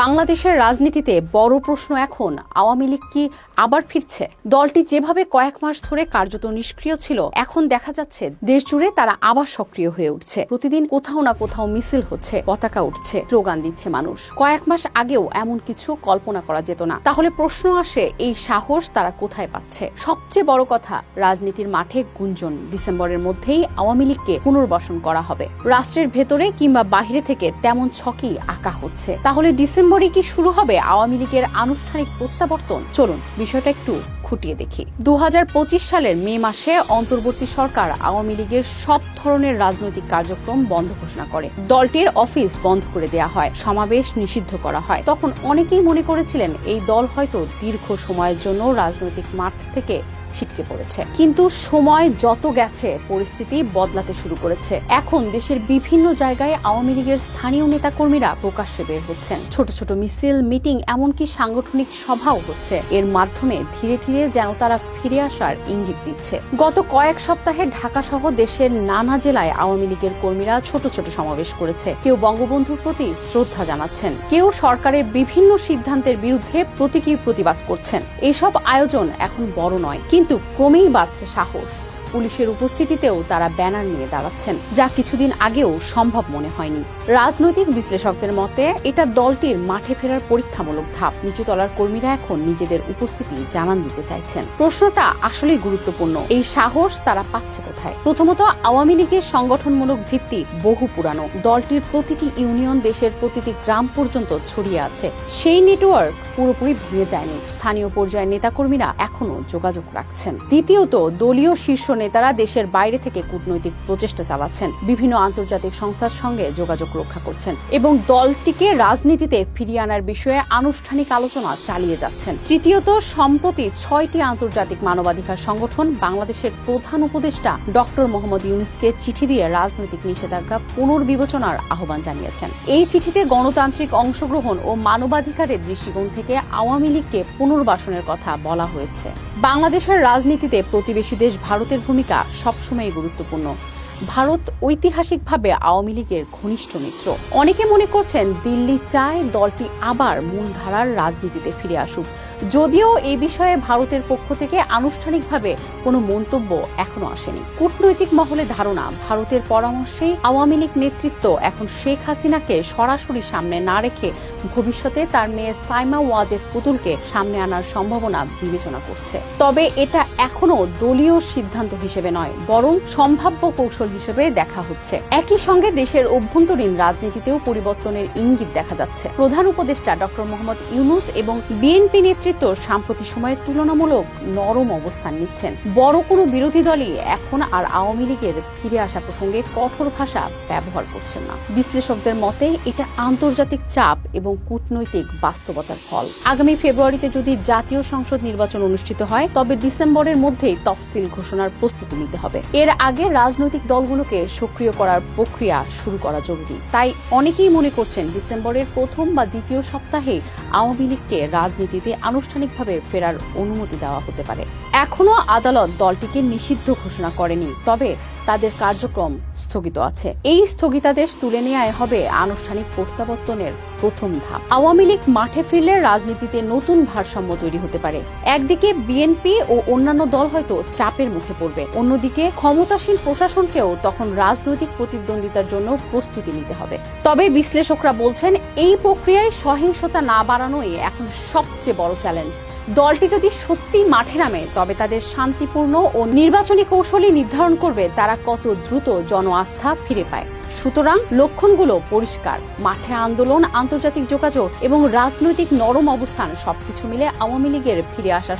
বাংলাদেশের রাজনীতিতে বড় প্রশ্ন এখন, আওয়ামী লীগ কি আবার ফিরছে? দলটি যেভাবে কয়েক মাস ধরে কার্যত নিষ্ক্রিয় ছিল, এখন দেখা যাচ্ছে দেশ জুড়ে তারা আবার সক্রিয় হয়ে উঠছে। প্রতিদিন কোথাও না কোথাও মিছিল হচ্ছে, পতাকা উঠছে, স্লোগান দিচ্ছে মানুষ। কয়েক মাস আগেও এমন কিছু কল্পনা করা যেত না। তাহলে প্রশ্ন আসে, এই সাহস তারা কোথায় পাচ্ছে? সবচেয়ে বড় কথা, রাজনীতির মাঠে গুঞ্জন। ডিসেম্বরের মধ্যেই আওয়ামী লীগকে পুনর্বাসন করা হবে। রাষ্ট্রের ভেতরে কিংবা বাহিরে থেকে তেমন ছকই আঁকা হচ্ছে। তাহলে ডিসেম্বরে কি শুরু হবে আওয়ামী লীগের আনুষ্ঠানিক প্রত্যাবর্তন? চলুন, বিষয়টা একটু খুঁটিয়ে দেখি। দুহাজার পঁচিশ সালের মে মাসে অন্তর্বর্তী সরকার আওয়ামী লীগের সব ধরনের রাজনৈতিক কার্যক্রম বন্ধ ঘোষণা করে। দলটির অফিস বন্ধ করে দেয়া হয়, সমাবেশ নিষিদ্ধ করা হয়। তখন অনেকেই মনে করেছিলেন, এই দল হয়তো দীর্ঘ সময়ের জন্য রাজনৈতিক মাঠ থেকে ছিটকে পড়েছে। কিন্তু সময় যত গেছে, পরিস্থিতি বদলাতে শুরু করেছে। এখন দেশের বিভিন্ন জায়গায় আওয়ামী লীগের স্থানীয় নেতাকর্মীরা প্রকাশ্যে বের হচ্ছেন। ছোট ছোট মিছিল, মিটিং, এমনকি সাংগঠনিক সভাও হচ্ছে। এর মাধ্যমে ধীরে ধীরে যেন তারা ফিরে আসার ইঙ্গিত দিচ্ছে। গত কয়েক সপ্তাহে ঢাকা সহ দেশের নানা জেলায় আওয়ামী লীগের কর্মীরা ছোট ছোট সমাবেশ করেছে। কেউ বঙ্গবন্ধুর প্রতি শ্রদ্ধা জানাচ্ছেন। কেউ সরকারের বিভিন্ন সিদ্ধান্তের বিরুদ্ধে প্রতীকী প্রতিবাদ করছেন। এইসব আয়োজন এখন বড় নয়। কিন্তু ক্রমেই বাড়ছে সাহস। পুলিশের উপস্থিতিতেও তারা ব্যানার নিয়ে দাঁড়াচ্ছেন, যা কিছুদিন আগেও সম্ভব মনে হয়নি। রাজনৈতিক বিশ্লেষকদের মতে, এটা দলটির মাঠে ফেরার পরীক্ষামূলক ধাপ। নিচুতলার কর্মীরা এখন নিজেদের উপস্থিতি জানান দিতে চাইছেন। প্রশ্নটা আসলেই গুরুত্বপূর্ণ। এই সাহস তারা পাচ্ছে কোথায়? প্রথমত, আওয়ামী লীগের সংগঠনমূলক ভিত্তি বহু পুরানো। দলটির প্রতিটি ইউনিয়ন দেশের প্রতিটি গ্রাম পর্যন্ত ছড়িয়ে আছে। সেই নেটওয়ার্ক পুরোপুরি ভেঙে যায়নি। স্থানীয় পর্যায়ের নেতাকর্মীরা এখনও যোগাযোগ রাখছেন। দ্বিতীয়ত, দলীয় শীর্ষ নেতারা দেশের বাইরে থেকে কূটনৈতিক প্রচেষ্টা চালাচ্ছেন। বিভিন্ন আন্তর্জাতিক সংস্থার সঙ্গে যোগাযোগ রক্ষা করছেন এবং দলটিকে রাজনীতিতে ফিরিয়ে আনার বিষয়ে আনুষ্ঠানিক আলোচনা চালিয়ে যাচ্ছেন। তৃতীয়ত, সম্প্রতি ছয়টি আন্তর্জাতিক মানবাধিকার সংগঠন বাংলাদেশের প্রধান উপদেষ্টা ডক্টর মোহাম্মদ ইউনুসকে চিঠি দিয়ে রাজনৈতিক নিষেধাজ্ঞা পুনর্বিবেচনার আহ্বান জানিয়েছেন। এই চিঠিতে গণতান্ত্রিক অংশগ্রহণ ও মানবাধিকারের দৃষ্টিকোণ থেকে আওয়ামী লীগকে পুনর্বাসনের কথা বলা হয়েছে। বাংলাদেশের রাজনীতিতে প্রতিবেশী দেশ ভারতের ভূমিকা সবসময় গুরুত্বপূর্ণ। ভারত ঐতিহাসিকভাবে আওয়ামী লীগের ঘনিষ্ঠ মিত্র। অনেকে মনে করছেন দিল্লি চায় দলটি আবার মূলধারার রাজনীতিতে ফিরে আসুক। যদিও এই বিষয়ে ভারতের পক্ষ থেকে আনুষ্ঠানিকভাবে কোনো মন্তব্য এখনও আসেনি। কূটনৈতিক মহলে ধারণা, ভারতের পরামর্শেই আওয়ামী লীগ নেতৃত্ব এখন শেখ হাসিনাকে সরাসরি সামনে না রেখে ভবিষ্যতে তার মেয়ে সাইমা ওয়াজেদ পুতুলকে সামনে আনার সম্ভাবনা বিবেচনা করছে। তবে এটা এখনও দলীয় সিদ্ধান্ত হিসেবে নয়, বরং সম্ভাব্য কৌশল হিসেবে দেখা হচ্ছে। একই সঙ্গে দেশের অভ্যন্তরীণ রাজনীতিতেও পরিবর্তনের ইঙ্গিত দেখা যাচ্ছে। প্রধান উপদেষ্টা ডক্টর মোহাম্মদ ইউনুস এবং বিএনপি নেতৃত্ব সাম্প্রতিক সময়ে তুলনামূলক নরম অবস্থান নিচ্ছেন। বড় কোনো বিরোধী দলই এখন আর আওয়ামী লীগের ফিরে আসা প্রসঙ্গে কঠোর ভাষা ব্যবহার করছেন না। বিশ্লেষকদের মতে, এটা আন্তর্জাতিক চাপ এবং কূটনৈতিক বাস্তবতার ফল। আগামী ফেব্রুয়ারিতে যদি জাতীয় সংসদ নির্বাচন অনুষ্ঠিত হয়, তবে ডিসেম্বরের মধ্যেই তফসিল ঘোষণার প্রস্তুতি নিতে হবে। এর আগে রাজনৈতিক দলগুলোকে সক্রিয় করার প্রক্রিয়া শুরু করা জরুরি। তাই অনেকেই মনে করছেন ডিসেম্বরের প্রথম বা দ্বিতীয় সপ্তাহে আওয়ামী লীগকে রাজনীতিতে আনুষ্ঠানিকভাবে ফেরার অনুমতি দেওয়া হতে পারে। এখনও আদালত দলটিকে নিষিদ্ধ ঘোষণা করেনি, তবে তাদের কার্যক্রম স্থগিত আছে। এই স্থগিতাদেশ তুলে নেওয়াই হবে আনুষ্ঠানিক প্রত্যাবর্তনের প্রথম ধাপ। আওয়ামী লীগ মাঠে ফিরলে রাজনীতিতে নতুন ভারসাম্য তৈরি হতে পারে। একদিকে বিএনপি ও অন্যান্য দল হয়তো চাপের মুখে পড়বে। অন্যদিকে ক্ষমতাসীন প্রশাসনকেও তখন রাজনৈতিক প্রতিদ্বন্দ্বিতার জন্য প্রস্তুতি নিতে হবে। তবে বিশ্লেষকরা বলছেন, এই প্রক্রিয়ায় সহিংসতা না বাড়ানোই এখন সবচেয়ে বড় চ্যালেঞ্জ। দলটি যদি সত্যি মাঠে নামে, তবে তাদের শান্তিপূর্ণ ও নির্বাচনী কৌশলই নির্ধারণ করবে তারা কত দ্রুত জন আস্থা ফিরে পায়। সুতরাং লক্ষণগুলো পরিষ্কার। মাঠে আন্দোলন, আন্তর্জাতিক যোগাযোগ এবং রাজনৈতিক নরম অবস্থান সবকিছু মিলে আওয়ামী লীগের ফিরে আসার